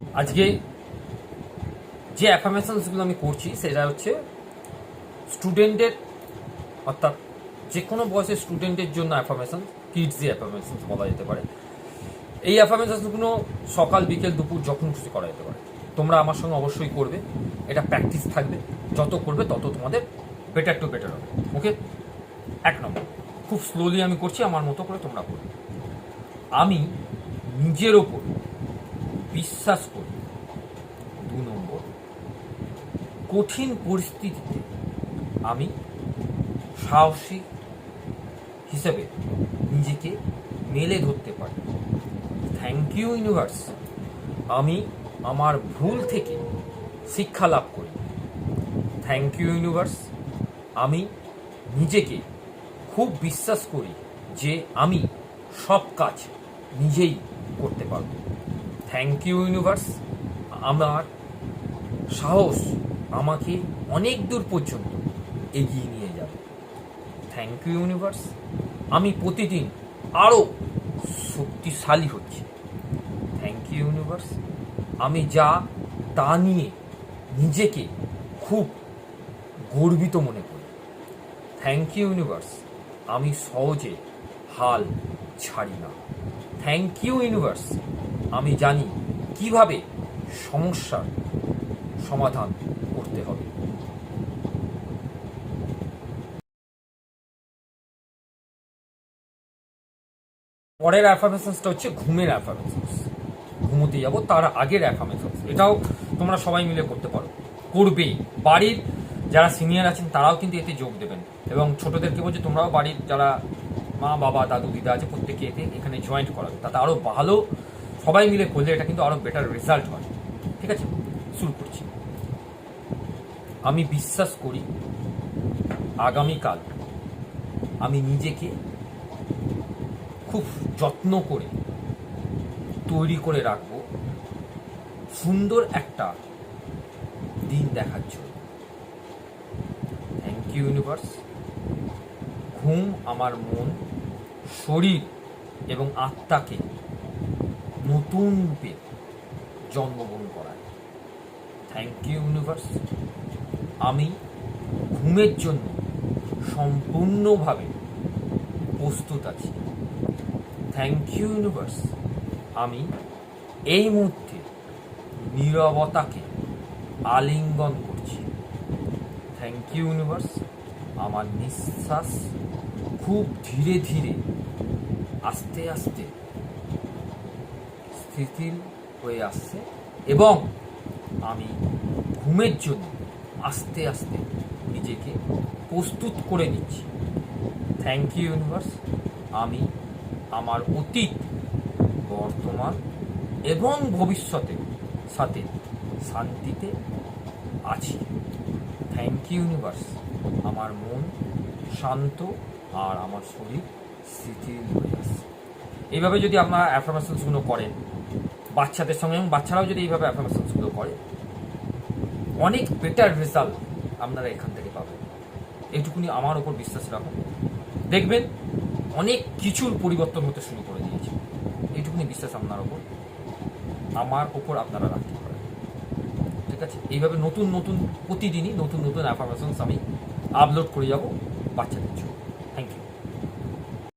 আজকে যে অ্যাফার্মেশনসগুলো আমি করছি, সেটা হচ্ছে স্টুডেন্টের অর্থাৎ যে কোনো বয়সের স্টুডেন্টের জন্য অ্যাফার্মেশন কিডসি অ্যাফার্মেশন বলা যেতে পারে। এই অ্যাফার্মেশনসগুলো সকাল, বিকেল, দুপুর যখন খুশি করা যেতে পারে। তোমরা আমার সঙ্গে অবশ্যই করবে। এটা প্র্যাকটিস থাকবে। যত করবে, তত তোমাদের বেটার টু বেটার হবে। ওকে এক নম্বর। খুব স্লোলি আমি করছি, আমার মতো করে তোমরা করবে। আমি নিজের ওপর বিশ্বাস করি। দু নম্বর, কঠিন পরিস্থিতিতে আমি সাহসী হিসেবে নিজেকে মেলে ধরতে পারি। থ্যাংক ইউ ইউনিভার্স আমি আমার ভুল থেকে শিক্ষা লাভ করি। থ্যাংক ইউ ইউনিভার্স আমি নিজেকে খুব বিশ্বাস করি যে আমি সব কাজ নিজেই করতে পারব। Thank you universe. আমার সাহস আমাকে অনেক দূর পর্যন্ত এগিয়ে নিয়ে যাবে। Thank you universe. আমি প্রতিদিন আরও শক্তিশালী হচ্ছি। Thank you universe. আমি যা তা নিয়ে নিজেকে খুব গর্বিত মনে করি। Thank you universe. আমি সহজে হাল ছাড়ি না। Thank you universe. আমি জানি কীভাবে সমস্যার সমাধান করতে হবে। পরের অ্যাফার্মেশনসটা হচ্ছে ঘুমের অ্যাফার্মেশনস ঘুমোতে যাব, তার আগের অ্যাফার্মেশনস এটাও তোমরা সবাই মিলে করতে পারো। করবে বাড়ির যারা সিনিয়র আছেন, তারাও কিন্তু এতে যোগ দেবেন। এবং ছোটোদেরকে বলছে, তোমরাও বাড়ির যারা মা, বাবা, দাদু, দিদা আছে, প্রত্যেকে এতে এখানে জয়েন্ট করাবে। তাতে আরও ভালো সবাই মিলে করলে এটা কিন্তু আরও বেটার রেজাল্ট হয়। ঠিক আছে? শুরু করছি। আমি বিশ্বাস করি, আগামীকাল আমি নিজেকে খুব যত্ন করে তৈরি করে রাখব। সুন্দর একটা দিন দেখার জন্য। থ্যাংক ইউ ইউনিভার্স ঘুম আমার মন, শরীর এবং আত্মাকে নতুন রূপে জন্মগ্রহণ করায় থ্যাংক ইউ ইউনিভার্স আমি ঘুমের জন্য সম্পূর্ণভাবে প্রস্তুত আছি। থ্যাংক ইউ ইউনিভার্স আমি এই মুহূর্তে নীরবতাকে আলিঙ্গন করছি। থ্যাংক ইউ ইউনিভার্স আমার নিঃশ্বাস খুব ধীরে ধীরে আস্তে আস্তে স্থিতিল হয়ে আসছে এবং আমি ঘুমের জন্য আস্তে আস্তে নিজেকে প্রস্তুত করে নিচ্ছি। থ্যাংক ইউ ইউনিভার্স আমি আমার অতীত, বর্তমান এবং ভবিষ্যতে সাথে শান্তিতে আছি। থ্যাংক ইউ ইউনিভার্স আমার মন শান্ত আর আমার শরীর স্থিতির হয়ে আসছে এইভাবে যদি আপনারা অ্যাফার্মেশনসগুলো করেন বাচ্চাদের সঙ্গে এবং বাচ্চারাও যদি এইভাবে অ্যাফার্মেশনসগুলো করে, অনেক বেটার রেজাল্ট আপনারা এখান থেকে পাবেন। এইটুকুনি আমার ওপর বিশ্বাস রাখুন। দেখবেন অনেক কিছুর পরিবর্তন হতে শুরু করে দিয়েছে। এইটুকুনি বিশ্বাস আপনার ওপর আমার ওপর আপনারা রাখতে পারেন। ঠিক আছে? এইভাবে নতুন নতুন, প্রতিদিনই নতুন নতুন অ্যাফার্মেশনস আমি আপলোড করে যাব বাচ্চাদের জন্য।